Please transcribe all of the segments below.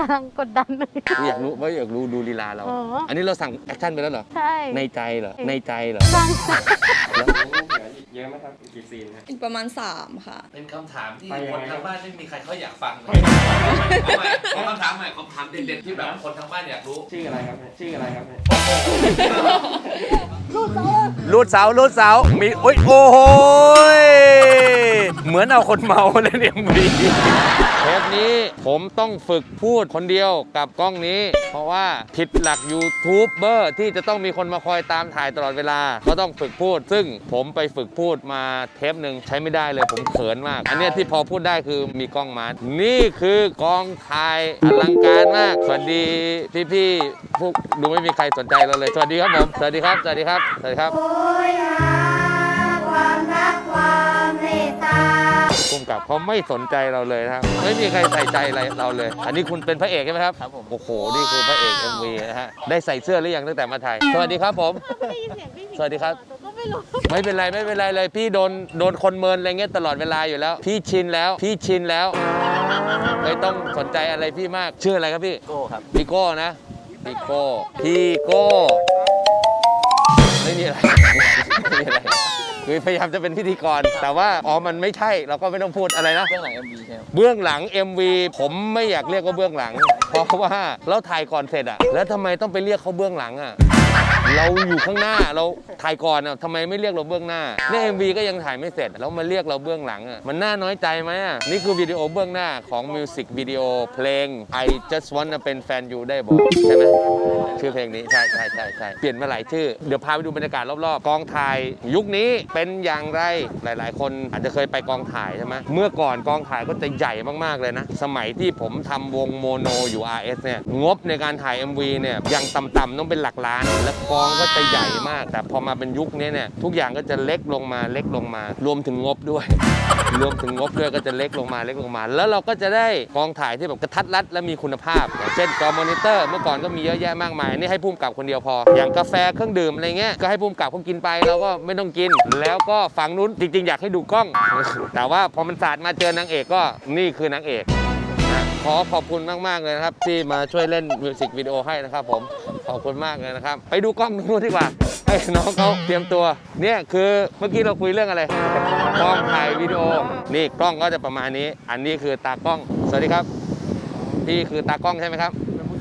กำลังกดดันเลย อยากรู้ว่าอยากรู้ดูลีลาเรา อ๋ออั อันนี้เราสั่งแอคชั่นไปแล้วเหรอ ใช่ในใจเหรอ ในใจเหรอ ใช่เยอะไหมครับกี่ซีนฮะ อีกประมาณ 3 ค่ะ เป็นคำถามที่ไปยังคนไงทางบ้านไม่มีใครเขาอยากฟังเลยเอาใหม่เอาคำถามใหม่คำถามเด่นๆที่แบบคนทางบ้านอยากรู้ ชื่ออะไรครับเนี่ยชื่ออะไรครับเนี่ยรูดเสารูดเสามีโอ้ยโอ้โหยเหมือนเอาคนเมาเล่นเอ็มวีเทปนี้ผมต้องฝึกพูดคนเดียวกับกล้องนี้ เพราะว่าผิดหลักยูทูบเบอร์ที่จะต้องมีคนมาคอยตามถ่ายตลอดเวลา ก็ต้องฝึกพูด ซึ่งผมไปฝึกพูดมาเทปหนึ่งใช้ไม่ได้เลยผมเขินมาก อันนี้ที่พอพูดได้คือมีกล้องมา นี่คือกองถ่ายอลังการมาก สวัสดีพี่ๆพวกดูไม่มีใครสนใจเราเลย สวัสดีครับผม สวัสดีครับ สวัสดีครับ สวัสดีครับโอยความรักความเมตตา ภูมิกับเขาไม่สนใจเราเลยนะครับไม่มีใครใส่ใจอะไรเราเลย อันนี้คุณเป็นพระเอกใช่ไหมครับครับผม โอ้โหนี่คือพระเอก MV นะฮะได้ใส่เสื้อหรือยังตั้งแต่มาถ่ายสวัสดีครับผมได้ยินเสียงพี่หญิงสวัสดีครับแต่ก็ไม่รู้ ไม่เป็นไรไม่เป็นไรเลยพี่โดนโดนคนเมินอะไรเงี้ยตลอดเวลาอยู่แล้ว พี่ชินแล้วพี่ชินแล้วไม่ต้องสนใจอะไรพี่มากชื่ออะไรครับพี่โก้ครับ พี่โก้นะพี่โก้พี่โก้ไม่มีอะไรไม่มีอะไร คือพยายามจะเป็นพิธีกร แต่ว่าอ๋อมันไม่ใช่เราก็ไม่ต้องพูดอะไรนะ เบื้องหลัง MV ใช่ไหมเบื้องหลัง MV ผมไม่อยากเรียกว่าเบื้องหลัง เพราะว่าเราถ่ายก่อนเสร็จอะแล้วทำไมต้องไปเรียกเขาเบื้องหลังอะ เราอยู่ข้างหน้าเราถ่ายก่อนอะทำไมไม่เรียกเราเบื้องหน้าใน MV ก็ยังถ่ายไม่เสร็จแล้วมาเรียกเราเบื้องหลังอะมันน่าน้อยใจไหมอะนี่คือวิดีโอเบื้องหน้าของมิวสิกวิดีโอเพลง I just wanna เป็นแฟนยูได้บอกใช่ไหมชื่อเพลงนี้ใช่ใช่ใช่ใช่เปลี่ยนมาหลายชื่อ เดี๋ยวพาไปดูบรรยากาศรอบๆกองถ่ายยุคนี้เป็นอย่างไรหลาย ๆ คนอาจจะเคยไปกองถ่ายใช่ไหมเมื่อก่อนกองถ่ายก็จะใหญ่มากๆเลยนะ สมัยที่ผมทำวงโมโนอยู่ RS เนี่ยงบในการถ่าย MV เนี่ยยังต่ำๆต้องเป็นหลักล้านและกองก็จะใหญ่มาก แต่พอมาเป็นยุคนี้เนี่ยทุกอย่างก็จะเล็กลงมาเล็กลงมา รวมถึงงบด้วย รวมถึงงบด้วยก็จะเล็กลงมาเล็กลงมา แล้วเราก็จะได้กองถ่ายที่แบบกระทัดรัดและมีคุณภาพอย่างเช่นจอมอนิเตอร์เมื่อก่อนก็มีเยอะแยะมากมายนี่ให้พุ่มกับคนเดียวพอ อย่างกาแฟเครื่องดื่มอะไรเงี้ยก็ให้พุ่มกับเขากินไปเราก็ไม่ต้องกิน แล้วก็ฝั่งนู้นจริง ๆ อยากให้ดูกล้อง แต่ว่าพอมันศาสตร์มาเจอนางเอกก็นี่คือนางเอกขอขอบคุณมาก ๆ เลยนะครับ ที่มาช่วยเล่นมิวสิกวิดีโอให้นะครับผม ขอบคุณมากเลยนะครับ ไปดูกล้องนู้นดีกว่า ให้น้องเขาเตรียมตัว เนี่ยคือเมื่อกี้เราคุยเรื่องอะไร กล้องถ่ายวิดีโอ นี่กล้องก็จะประมาณนี้ อันนี้คือตากล้อง สวัสดีครับ พี่คือตากล้องใช่ไหมครับ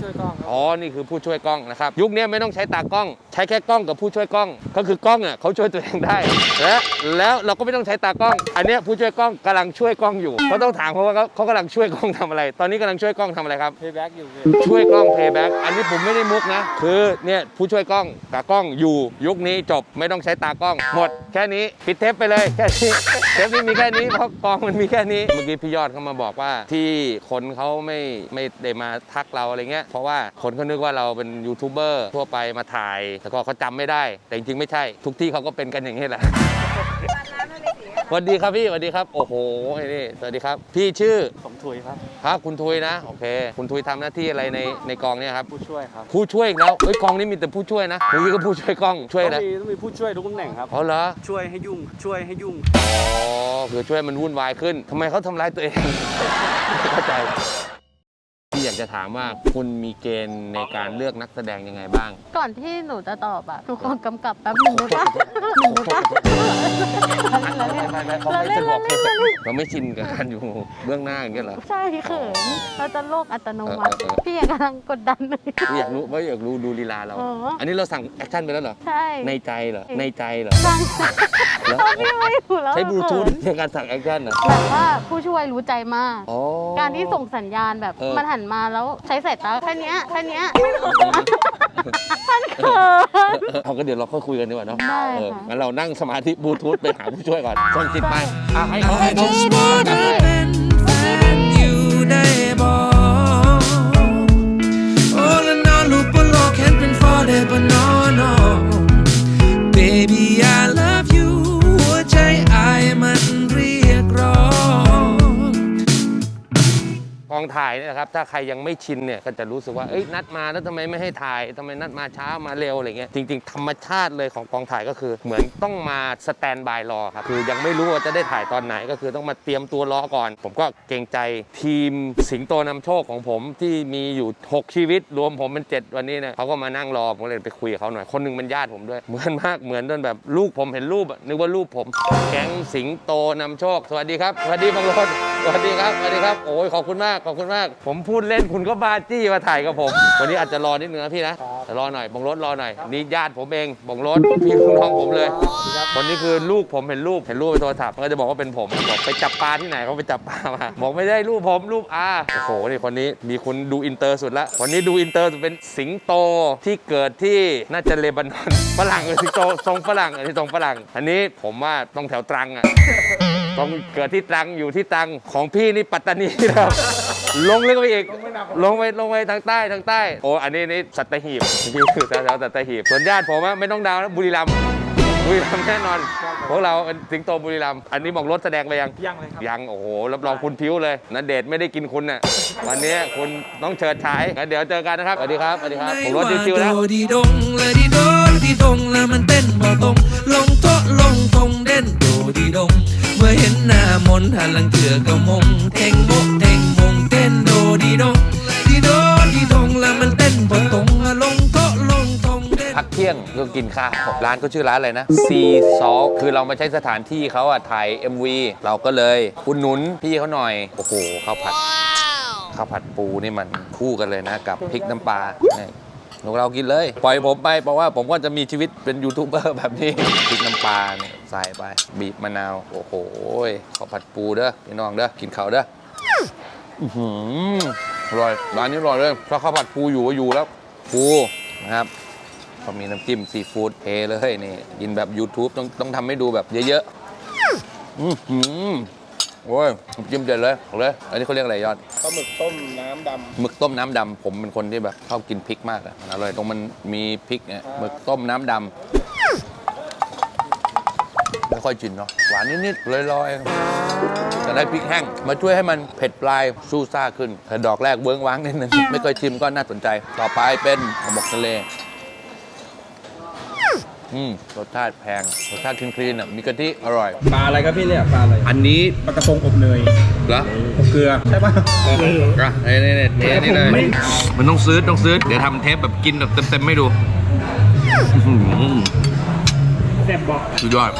ช่วยกล้องครับอ๋อนี่คือผู้ช่วยกล้องนะครับยุคนี้ไม่ต้องใช้ตากล้อง ใช้แค่กล้องกับผู้ช่วยกล้อง ก็คือกล้องอะเขาช่วยตัวเองได้และแล้วเราก็ไม่ต้องใช้ตากล้อง อันเนี้ยผู้ช่วยกล้องกำลังช่วยกล้องอยู่ก็ต้องถามเขาว่าเขาเขากำลังช่วยกล้องทำอะไร ตอนนี้กำลังช่วยกล้องทำอะไรครับเพย์แบ็กอยู่ช่วยกล้อง playback อันนี้ผมไม่ได้มุกนะ คือเนี่ยผู้ช่วยกล้องตากล้องอยู่ยุคนี้จบไม่ต้องใช้ตากล้อง หมดแค่นี้ปิดเทปไปเลยแค่นี้เทปนี้มีแค่นี้เพราะกล้องมันมีแค่นี้เมื่อกี้พี่ยอดเขามาบอกว่าที่คนเขาไม่ไม่ได้มาทักเราอะไรเงี้ยเพราะว่าคนเขานึกว่าเราเป็นยูทูบเบอร์ทั่วไปมาถ่าย แต่ก็เขาจำไม่ได้ แต่จริงๆไม่ใช่ ทุกที่เขาก็เป็นกันอย่างนี้แหละ สวัสดีครับพี่สวัสดีครับ โอ้โหนี่สวัสดีครับ พี่ชื่อผมถุยครับ ครับคุณทุยนะ โอเค คุณทุยทำหน้าที่อะไรในในกองเนี่ยครับ ผู้ช่วยครับผู้ช่วยอีกแล้วเอ้ยกองนี้มีแต่ผู้ช่วยนะเมื่อกี้ก็ผู้ช่วยกล้องช่วยต้อแล้วงมีต้องมีผู้ช่วยทุกตำแหน่งครับ อ๋อเหรอ ช่วยให้ยุ่ง ช่วยให้ยุ่ง อ๋อคือช่วยมันวุ่นวายขึ้นทำไมเขาทำร้ายตัวเองไม่เข้าใจพี่ อยากจะถามว่าคุณมีเกณฑ์ในการเลือกนักแสดงยังไงบ้าง ก่อนที่หนูจะตอบอะหนูขอกำกับแป๊บหนึ่งได้ปะหนูได้ปะไม่ไม่ไม่เขาไม่สะดวกเราไม่ชินกับการอยู่เบื้องหน้าอย่างเงี้ยเหรอ ใช่เขินเราจะโลกอัตโนมัติเออเออเออพี่กำลังกดดันเลยอยากรู้ว่าอยากรู้ดูลีลาเราอ๋ออัอันนี้เราสั่งแอคชั่นไปแล้วเหรอ ใช่ ในใจเหรอ ในใจเหรอฟังแล้วตอนพี่ไม่อยู่แล้วใช้บลูทูธเขินในการสั่งแอคชั่นเหรอแบบว่าผู้ช่วยรู้ใจมากอ๋อการที่ส่งสัญญาณแบบเออมันหันมาแล้วใช้สายตาแค่เนี้ยแค่เนี้ยมันเขิน เอาก็เดี๋ยวเราค่อยคุยกันดีกว่าเนาะได้เออค่ะงั้นเรานั่งสมาธิบลูทูธไปหาผู้ช่วยก่อนส่งจิตไปอะให้เขาให้เขา ดีดีดี เป็นแฟนอยู่ได้บอก All in all ลูกบนโลกเห็นเป็น forever no no Baby I love you หัวใจอายมัน องถ่ายเนี่ยนะครับ ถ้าใครยังไม่ชินเนี่ยก็จะรู้สึกว่าเอ้ยนัดมาแล้วทำไมไม่ให้ถ่ายทำไมนัดมาช้ามาเร็วอะไรเงี้ยจริง ๆ ธรรมชาติเลยของกองถ่ายก็คือ เหมือนต้องมาสแตนบายรอครับคือยังไม่รู้ว่าจะได้ถ่ายตอนไหนก็คือต้องมาเตรียมตัวรอก่อน ผมก็เกรงใจทีมสิงโตนำโชคของผมที่มีอยู่ 6 ชีวิต รวมผมเป็น 7 วันนี้เนี่ยเขาก็มานั่งรอ ผมเลยไปคุยกับเขาหน่อย คนหนึงเป็นญาติผมด้วย เหมือนมากเหมือนจนแบบลูกผมเห็นรูปอะนึกว่ารูปผม แก๊งสิงโตนำโชค สวัสดีครับ สวัสดีบังรถสวัสดีครับสวัสดีครับโอ้ยขอบคุณมากขอบคุณมาก ผมพูดเล่นคุณก็บ้าจี้มาถ่ายกับผม วันนี้อาจจะรอนิดนึงนะพี่นะแต่รอหน่อยบังรถรอหน่อย นี่ญาติผมเองบังรถพี่ลูกน้องผมเลยคนนี้คือลูกผมเห็นรูปเห็นรูปในโทรศัพท์มันก็จะบอกว่าเป็นผมบอกไปจับปลาที่ไหนเขาไปจับปลามาบอกไม่ได้รูปผมรูปอาโอ้โหนี่คนนี้มีคุณดูอินเตอร์สุดละคนนี้ดูอินเตอร์สุดเป็นสิงโตที่เกิดที่น่าจะเลบานอนฝรั่งเลยสิงโตทรงฝรั่งอันนี้ทรงฝรั่ง อันนี้ผมว่าต้องแถวตรังอะ ต้องเกิดที่ตรังอยู่ที่ตรังของพี่นี่ปัตตานีนะครับ ลงลึกไปอีก ลงไปลงไปทางใต้ทางใต้ โอ้อันนี้นี่สัตหีบพี่คือแถวๆสัตหีบส่วนญาติผมอะไม่ต้องดาวนะบุรีรัมย์บุรีรัมย์แน่นอน พวกเราเป็นสิงโตบุรีรัมย์อันนี้บอกรถแสดงไปยัง ยังเลยครับ ยัง โอ้โห รับรองคุณพิ้วเลยนเดชน์ไม่ได้กินคุณน่ะ วันนี้คุณต้องเชิดฉายงั้นเดี๋ยวเจอกันนะครับ สวัสดีครับ สวัสดีครับ ผมรถชิวๆแล้วโดดีดงและดีโดดีดงแล้วมันเต้นบ่ตรงลงโต๊ะลงทงเด่นโดดีดงเมื่อเห็นห นหันหลังเถื่อก็มงเทงโมกเทงมงเต้นโดดีดงดีโดดีดงแล้วมันเต้นบ่ตรงลงโตลงทงเด่นพักเที่ยงก็กินข้าวร้านก็ชื่อร้านอะไรนะซีซอคือเรามาใช้สถานที่เขาอะถ่าย MV เราก็เลยอุดหนุนพี่เขาหน่อย โอ้โหข้าวผัดข้าวผัดปูนี่มันคู่กันเลยนะกับพริกน้ำปลานี่พ วกเรากินเลย ปล่อยผมไปเพราะว่าผมก็จะมีชีวิตเป็นยูทูบเบอร์แบบนี้พริกน้ำปลาเนี่ยใส่ไปบีบมะนาวโอ้โหข้าวผัดปูเด้อพี่น้องเด้อกินเขาเด้ออือหือร่อยร้านนี้อร่อยเลยถ้าข้าวผัดปูอยู่ก็อยู่แล้วปูนะครับก็มีน้ำจิ้มซีฟู้ดเทเลยนี่กินแบบ YouTube ต้องต้องทำให้ดูแบบเยอะๆอือหือ โอ้ยน้ำจิ้มเด็ดเลยเอาเลย อันนี้เขาเรียกอะไรยอด ปลาหมึกต้มน้ำดหมึกต้มน้ำดำผมเป็นคนที่แบบชอบกินพริกมากอะมันอร่อยตรงมันมีพริกเนี่ยหมึกต้มน้ำดำไม่ค่อยจินเนาะหวานนิดๆลอยๆจะได้พริกแห้ง มาช่วยให้มันเผ็ดปลายสู้ซ่าขึ้นแต่ดอกแรกเบื้องว้างนิดนึงไม่เคยชิมก็น่าสนใจ ต่อไปเป็นห่อหมกทะเล อืมรสชาติแพง รสชาติคลีนๆอะมีกะทิอร่อยำปลาอะไรครับพี่เนี่ยปลาอะไรอันนี้ปลากระพงอบเนยเหรออบเกลือใช่ปะอะนี่นี่นี่เทนี่เลยมันต้องซื้อต้องซื้อ เดี๋ยวทำเทปแบบกินแบบเต็มๆไม่ดูอื้อหือแซ่บบอกสุดยอด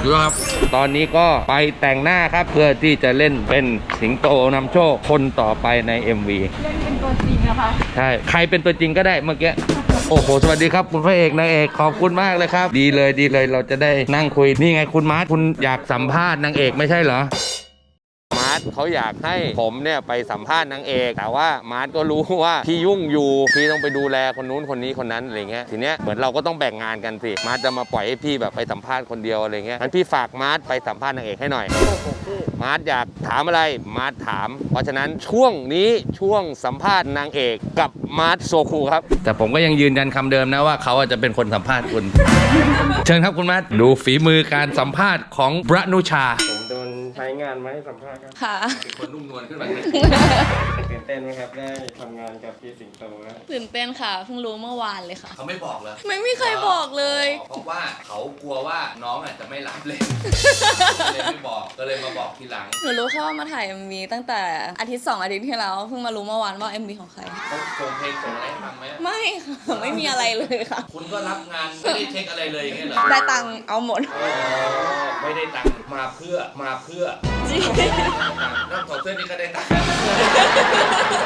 สุดยอดครับ ตอนนี้ก็ไปแต่งหน้าครับ เพื่อที่จะเล่นเป็นสิงโตนำโชคคนต่อไปใน MV เล่นเป็นตัวจริงนะคะ ใช่ ใครเป็นตัวจริงก็ได้เมื่อกี้ โอ้โห สวัสดีครับคุณพระเอกนางเอกขอบคุณมากเลยครับ ดีเลยดีเลยเราจะได้นั่งคุยนี่ไงคุณมาร์ทคุณอยากสัมภาษณ์นางเอกไม่ใช่เหรอ ร์ทเขาอยากให้ผมเนี่ยไปสัมภาษณ์นางเอกแต่ว่ามาร์ทก็รู้ว่าพี่ยุ่งอยู่พี่ต้องไปดูแลคนนู้นคนนี้คนนั้นอะไรเงี้ยทีเนี้ยเหมือนเราก็ต้องแบ่งงานกันสิมาร์ทจะมาปล่อยให้พี่แบบไปสัมภาษณ์คนเดียวอะไรเงี้ยงั้นพี่ฝากมาร์ทไปสัมภาษณ์นางเอกให้หน่อย มาร์ทอยากถามอะไรมาร์ทถาม เพราะฉะนั้นช่วงนี้ช่วงสัมภาษณ์นางเอกกับมาร์ทโซคูครับ แต่ผมก็ยังยืนยันคำเดิมนะว่าเขาอาจจะเป็นคนสัมภาษณ์คุณ เชิญครับคุณมาร์ทดูฝีมือการสัมภาษณ์ของบระนุชาผมโดนใช้ งานมาให้สัมภาษณ์ครับค่ะ เป็นคนนุ่มนวลขึ้นมาตื่นเต้นไหมครับได้ทำงานกับพี่สิงโตนะตื่นเต้นค่ะ เพิ่งรู้เมื่อวานเลยค่ะ เขาไม่บอกเลยไม่มีใครบอกเลย เพราะว่าเขากลัวว่าน้องอาจจะไม่รับเล่นก็เลยไม่บอกก็เลยมาบอกทีหลัง หนูรู้แค่ว่ามาถ่าย MV ตั้งแต่อาทิตย์สองอาทิตย์ที่แล้วเพิ่งมารู้เมื่อวานว่า MV ของใครเขาส่งเพลงส่งอะไรให้ฟังไหมไม่ค่ะ ไม่มีอะไรเลยค่ะ คุณก็รับงานไม่ได้เช็คอะไรเลยอย่างเงี้ยเหรอได้ตังค์เอาหมดอ๋อ ไม่ได้ตังค์มาเพื่อมาเพื่อจริงนอกจากเสื้อนี่ก็ได้ตังค์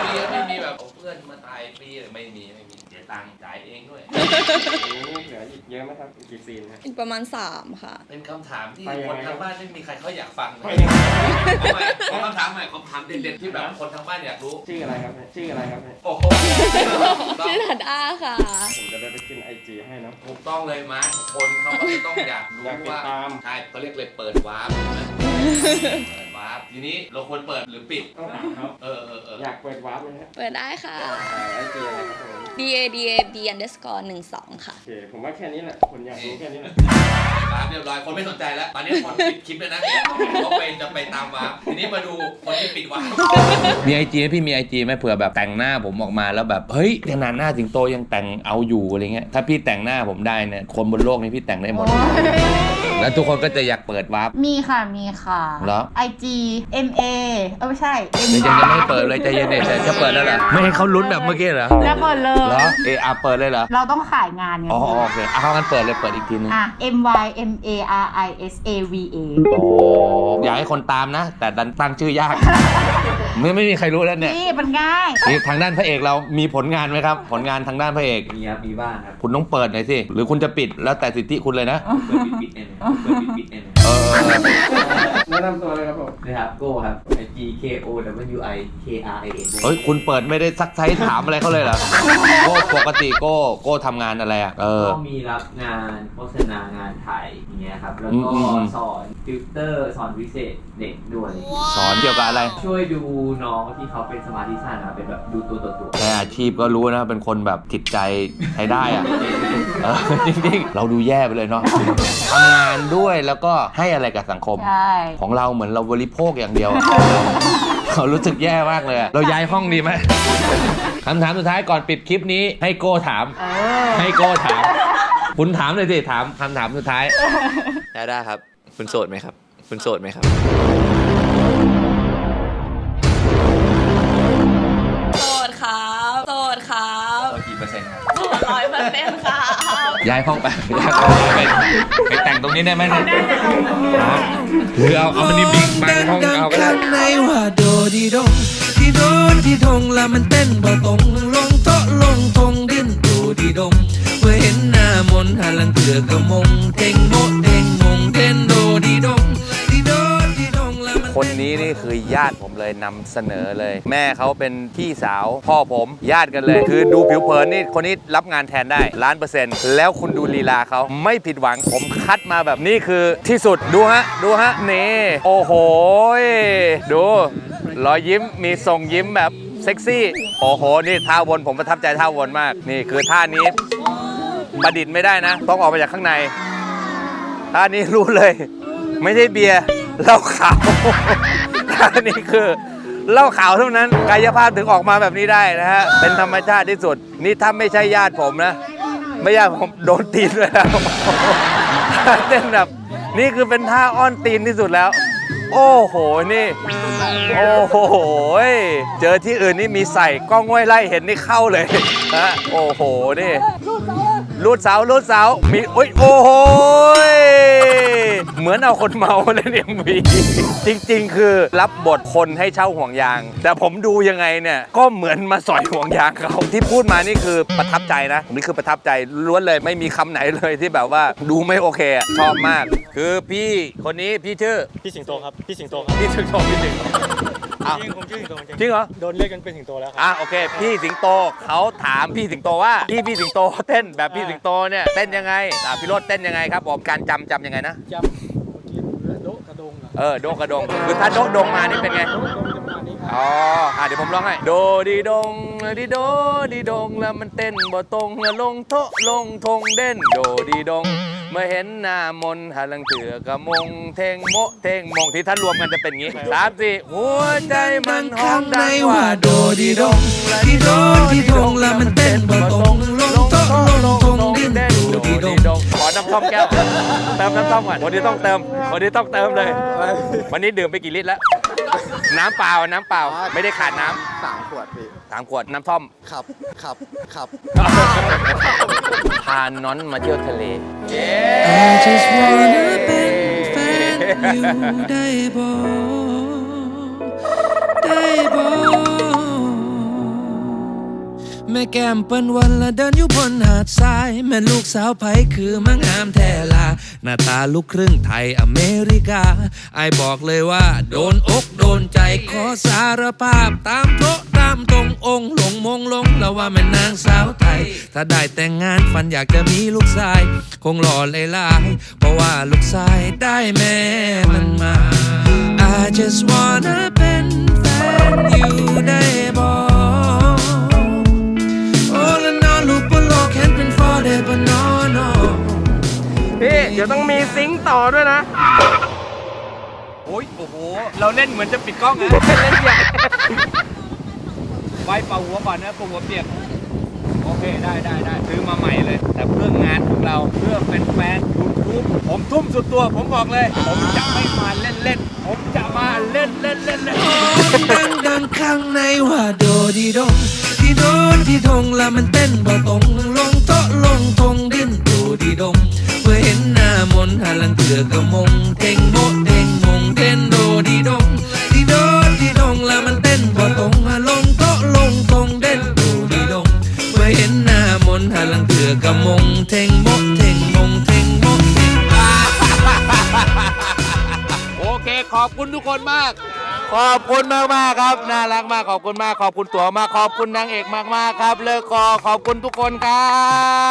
ฟรีไม่มีแบบเอาเพื่อนมาตายฟรีเลยไม่มีไม่มีเสีย ตังค์จ่ายเองด้วยนี่เหลืออีกเยอะไหมครับอีกกี่ซีนครับ อีกประมาณ 3 ค่ะ เป็นคำถามที่ไปยังไงคนทางบ้านไม่มีใครเขาอยากฟังเลไปยยังไงเอาใหม่ขอคำถามใหม่คำถามเด่นๆที่แบบคนทางบ้านอยากรู้ ชื่ออะไรครับเนี่ยชื่ออะไรครับเนี่ยโอ้โหชื่อถัดอาค่ะ ผมจะได้ไปขึ้นไอจีให้นะถูกต้องเลยมาร์คคนเขาก็จะต้องอยากรู้อยากติดว่าตาม ใช่เขาเรียกเลยเปิดวาร์ปใช่ไหมเปิดวาร์ป ทีนี้เราควรเปิดหรือปิด ต้องถามเขาเออเออเอออยากเปิดวาร์ปไหมฮะเปิดได้ค่ะไอจีอะไรครับผม D A D A B underscore หนึ่งสองค่ะ โอเค ผมว่าแค่นี้แหละ คนอยากรู้แค่นี้แหละ วาร์ปเรียบร้อยคนไม่สนใจแล้วตอนนี้คนปิดคลิปเลยนะเขาไปจะไปตามวาร์ปทีนี้มาดูคนที่ปิดวาร์ปมีไอจีพี่มีไอจีไหมเผื่อแบบแต่งหน้าผมออกมาแล้วแบบเฮ้ยขนาดหน้าสิงโตยังแต่งเอาอยู่อะไรเงี้ยถ้าพี่แต่งหน้าผมได้เนี่ยคนบนโลกนี้พี่แต่งได้หมด แล้วทุกคนก็จะอยากเปิดวาร์ป มีค่ะมีค่ะ เหรอ IG M A เออไม่ใช่ M เดี๋ยวยังไม่เปิดเลยใจเย็นๆจะจะเปิดแล้วเหรอไม่ให้เขาลุ้นแบบเมื่อกี้เหรอจะเปิดเลเหรอยเออเปิดเลยเหรอเราต้องขายงานไงอ๋อโอเคเอางั้นเปิดเลยเปิดอีกทีนึงอะ M Y M A R I S A V A โอ้อยากให้คนตามนะ แต่ดันตั้งชื่อยาก ไม่ไม่มีใครรู้แล้วเนี่ยนี่มันง่าย นี่ทางด้านพระเอกเรามีผลงานไหมครับ ผลงานทางด้านพระเอก มีครับมีบ้างครับคุณต้องเปิดหน่อยสิหรือคุณจะปิดแล้วแต่สิทธิคุณเลยนะ เปิดปิดปิดเอ็นเปิดปิดปิดเอ็นเออแนะนำตัวเลยครับผมนะครับโก้ครับ G K O W I K R I N เฮ้ยคุณเปิดไม่ได้ซักไซส์ถามอะไรเขาเลยเหรอโก้ปกติโก้โก้ทำงานอะไรอะเออก็มีรับงานโฆษณางานถ่าย อย่างเงี้ยครับ แล้วก็อืมอืมอืม สอนติวเตอร์สอนพิเศษเด็กด้วย สอนเกี่ยวกับอะไร ช่วยดูน้องที่เขาเป็นสมาธิสั้นนะครับเป็นแบบดูตัวต่อตัว แค่อาชีพก็รู้นะ เป็นคนแบบจิตใจใช้ได้อะเออจริงๆ เราดูแย่ไปเลยเนาะทำงานด้วยแล้วก็ให้อะไรกับสังคม ใช่ ของเราเหมือนเราบริโภคอย่างเดียว เรารู้สึกแย่มากเลยอะเราย้ายห้องดีไหมคำถามสุดท้ายก่อนปิดคลิปนี้ให้โก้ถาม เออ ให้โก้ถาม คุณถามเลยสิถามคำถามสุดท้ายได้ได้ครับ คุณโสดไหมครับ คุณโสดไหมครับ โสดครับโสดครับเอากี่เปอร์เซ็นต์ครับโสดร้อยเปอร์เซ็นต์ครับ ย้ายห้องไปย้ายห้องไปไปแต่งตรงนี้ได้ไหมเนี่ยฮะหรือเอาเอามันนี่บิ๊กมาห้องเอาก็ได้ ข้างในว่าโดดีดงที่โดนที่ทงแล้วมันเต้นบ่ตรงลงโต๊ะลง คือญาติผมเลยนำเสนอเลย แม่เขาเป็นพี่สาวพ่อผมญาติกันเลย คือดูผิวเผินนี่คนนี้รับงานแทนได้ล้านเปอร์เซ็นต์แล้วคุณดูลีลาเขาไม่ผิดหวังผมคัดมาแบบนี้คือที่สุดดูฮะดูฮะนี่โอ้โหดูรอยยิ้มมีทรงยิ้มแบบเซ็กซี่ โอ้โห นี่ท่าวนผมประทับใจท่าวนมาก นี่คือท่านี้ประดิษฐ์ไม่ได้นะ ต้องออกมาจากข้างใน ท่านี้รู้เลย ไม่ใช่เบียร์เหล้าขาว นี้คือเล้าข่าวเท่านั้นกายภาพถึงออกมาแบบนี้ได้นะฮะเป็นธรรมชาติที่สุด นี่ถ้าไม่ใช่ญาติผมนะ ไม่ญาติผมโดนตีนเลยนะเต้นแบบนี่คือเป็นท่าอ้อนตีนที่สุดแล้ว โอ้โหนี่โอ้โหเจอที่อื่นนี่มีใส่กล้องห้วยไล่เห็นนี่เข้าเลยนะโอ้โหนี่รูดเสารูดเสามีโอ้ยโอ้โห อนเอาคนเมาเล่นเอ็มวีจริง ๆ คือรับบทคนให้เช่าห่วงยาง แต่ผมดูยังไงเนี่ย ก็เหมือนมาสอยห่วงยางเขาที่พูดมานี่คือประทับใจนะนี่คือประทับใจล้วนเลยไม่มีคำไหนเลยที่แบบว่าดูไม่โอเคอะชอบมาก คือพี่คนนี้พี่ชื่อพี่สิงโตครับพี่สิงโตครับพี่สิงโตพี่สิงโตอ้าวจริงผมชื่อสิงโตจริงจริงเหรอ โดนเรียกกันเป็นสิงโตแล้วครับ อะโอเค พี่สิงโตเขาถามพี่สิงโตว่าพี่พี่สิงโตเต้นแบบพี่สิงโตเนี่ยเต้นยังไงอะพี่โรดเต้นยังไงครับผมการจำจำยังไงนะจำ เหรอเออโดกระดงคือถ้าโดดงมานี่เป็นไงโดะกระดงจะประมาณนี้ครับอ๋ออะเดี๋ยวผมร้องให้ โดดีดงดีโดดีดงแล้วมันเต้นบ่ตรงแล้วลงโตะลงทงเด่นโดดีดงเมื่อเห็นหน้ามนต์หาลังเถือกระมงเทงโมะเทงมงที่ท่านรวมกันจะเป็นงี้สามสี่หัวใจมันหอข้ามงในดังว่าว่าโดดีดงที่โดนที่ทงแล้วมันเต้นบ่ตรงลงโต๊ะลงทง ดิ้นโดดีดงขอน้ำท่อมแก้ว เติมน้ำท่อมก่อนวันนี้ต้องเติมวันนี้ต้องเติมเลย วันนี้ดื่มไปกี่ลิตรแล้ว น้ำเปล่า น้ำเปล่า ไม่ได้ขาดน้ำสามขวดพี่สามขวดน้ำท่อมขับขับขับพาน้อนมาเที่ยวทะเล I just wanna เป็นแฟนอยู่ได้บ่ได้บ่ แม่แก้มเปิ้นวันละเดินอยู่บนหาดทราย แม่ลูกสาวไผคือมางามแท้ลา หน้าตาลูกครึ่งไทยอเมริกา ไอบอกเลยว่า โดนอกโดนใจขอสารภาพตามโต๊ะตามตรงองค์หลงมงลงแล้วว่าแม่นางสาวไทย ถ้าได้แต่งงานฝันอยากจะมีลูกชาย คงหล่อเลยลายเพราะว่าลูกชายได้แม่มันมา I just wanna เป็นแฟนอยู่ได้บอก ยวต้องมีซิงค์ต่อด้วยนะ โอ้ยโอ้โห เราเล่นเหมือนจะปิดกล้องนะเล่นใหญ่ไว้เป่าหัวก่อนนะเป่าหัวเปียก โอเค ได้ได้ได้ซื้อมาใหม่เลย แต่เพื่องานของเราเพื่อแฟนๆยูทูบผมทุ่มสุดตัว ผมบอกเลย ผมจะไม่มาเล่นเล่นๆผมจะมาเล่นเล่นเล่นเล่นดังดังข้างในว่าโดดีดงที่โดนที่ทงแล้วมันเต้นบ่ตรงลงโต๊ะลงทง น้ามนหาลังเถือกระมงเท่งโมเท่งมงเต้นโดดีดงดีโดดีดงแล้วมันเต้นบ่ตรงลงโตลงตรงเด่นโดดีดงเมื่อเห็นหน้ามนต์หาลังเถือกระมงเท่งโมเท่งมงเท่งโมเท่งโอเคขอบคุณทุกคนมาก ขอบคุณมากมากครับ น่ารักมากขอบคุณมากขอบคุณตัวมากขอบคุณนางเอกมากมากครับ เลิกคอขอบคุณทุกคนครั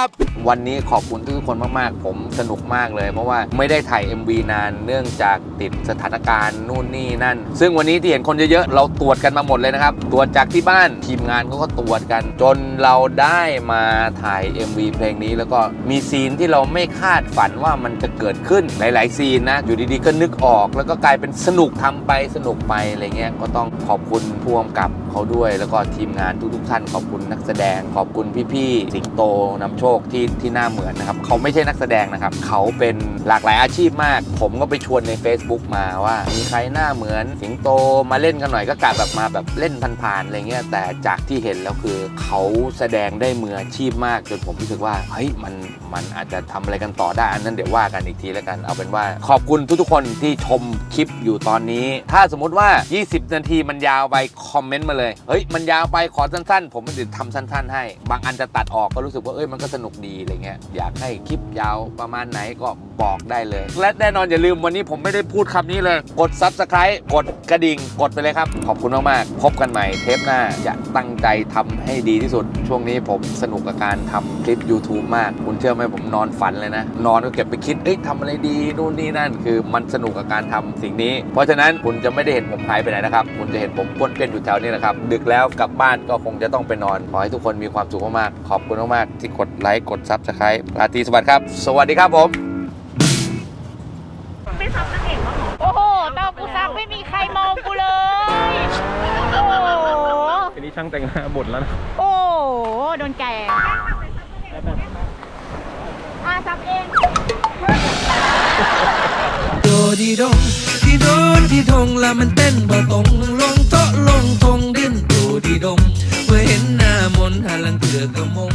บ วันนี้ขอบคุณทุกคนมาก ๆ ผมสนุกมากเลย เพราะว่าไม่ได้ถ่าย MV นานเนื่องจากติดสถานการณ์นู่นนี่นั่น ซึ่งวันนี้ที่เห็นคนเยอะ ๆ เราตรวจกันมาหมดเลยนะครับ ตรวจจากที่บ้านทีมงานเขาก็ตรวจกัน จนเราได้มาถ่าย MV เพลงนี้ แล้วก็มีซีนที่เราไม่คาดฝันว่ามันจะเกิดขึ้นหลาย ๆ ซีนนะอยู่ดีๆก็นึกออก แล้วก็กลายเป็นสนุกทำไปสนุกไปอะไรเงี้ยก็ต้องขอบคุณผู้กำกับเขาด้วย แล้วก็ทีมงานทุกๆท่านขอบคุณนักแสดง ขอบคุณพี่ๆสิงโตนำโชคที่ที่หน้าเหมือนนะครับเขาไม่ใช่นักแสดงนะครับเขาเป็นหลากหลายอาชีพมาก ผมก็ไปชวนใน Facebook มาว่ามีใครหน้าเหมือนสิงโตมาเล่นกันหน่อยก็กะแบบมาแบบเล่นผ่านๆอะไรเงี้ยแต่จากที่เห็นแล้วคือเขาแสดงได้มืออาชีพมากจนผมรู้สึกว่าเฮ้ยมันมันอาจจะทำอะไรกันต่อได้อันนั้นเดี๋ยวว่ากันอีกทีแล้วกันเอาเป็นว่า ขอบคุณทุกๆคนที่ชมคลิปอยู่ตอนนี้ ถ้าสมมุติว่า20 นาทีมันยาวไปคอมเมนต์มาเลย เฮ้ย มันยาวไปขอสั้นๆ ผมมันจะทำสั้น ๆ ให้ บางอันจะตัดออกก็รู้สึกว่าเอ้ยมันก็สนุกดีอะไรเงี้ยอยากให้คลิปยาวประมาณไหนก็บอกได้เลย และแน่นอนอย่าลืมวันนี้ผมไม่ได้พูดคำนี้เลย กด Subscribe กดกระดิ่งกดไปเลยครับ ขอบคุณมากๆพบกันใหม่เทปหน้าจะตั้งใจทำให้ดีที่สุด ช่วงนี้ผมสนุกกับการทำคลิป YouTube มาก คุณเชื่อไหมผมนอนฝันเลยนะ นอนก็เก็บไปคิดเอ้ยทำอะไรดีนู่นนี่นั่น คือมันสนุกกับการทำสิ่งนี้ เพราะฉะนั้นคุณจะไม่ได้เห็นผมหายไปไหนนะครับคุณจะเห็นผมป้วนเปี้ยนอยู่แถวนี้นะครับ ดึกแล้วกลับบ้านก็คงจะต้องไปนอน ขอให้ทุกคนมีความสุขมากๆขอบคุณมากๆที่กดไลค์กด Subscribe ราตรีสวัสดิ์ครับ สวัสดีครับผมโอ้โหตอนกูซักไม่มีใครมองกูเลย โอ้โห ทีนี้ช่างแต่งหน้าบ่นแล้วนะ โอ้โห โดนแกงอาซับเอง โดดีดง ที่โดนที่ทงละมันเต้นบ่ตรงลงโตะลงทงดิ้นโดดีดงเมื่อเห็นหน้ามนหาลังเถือกระมง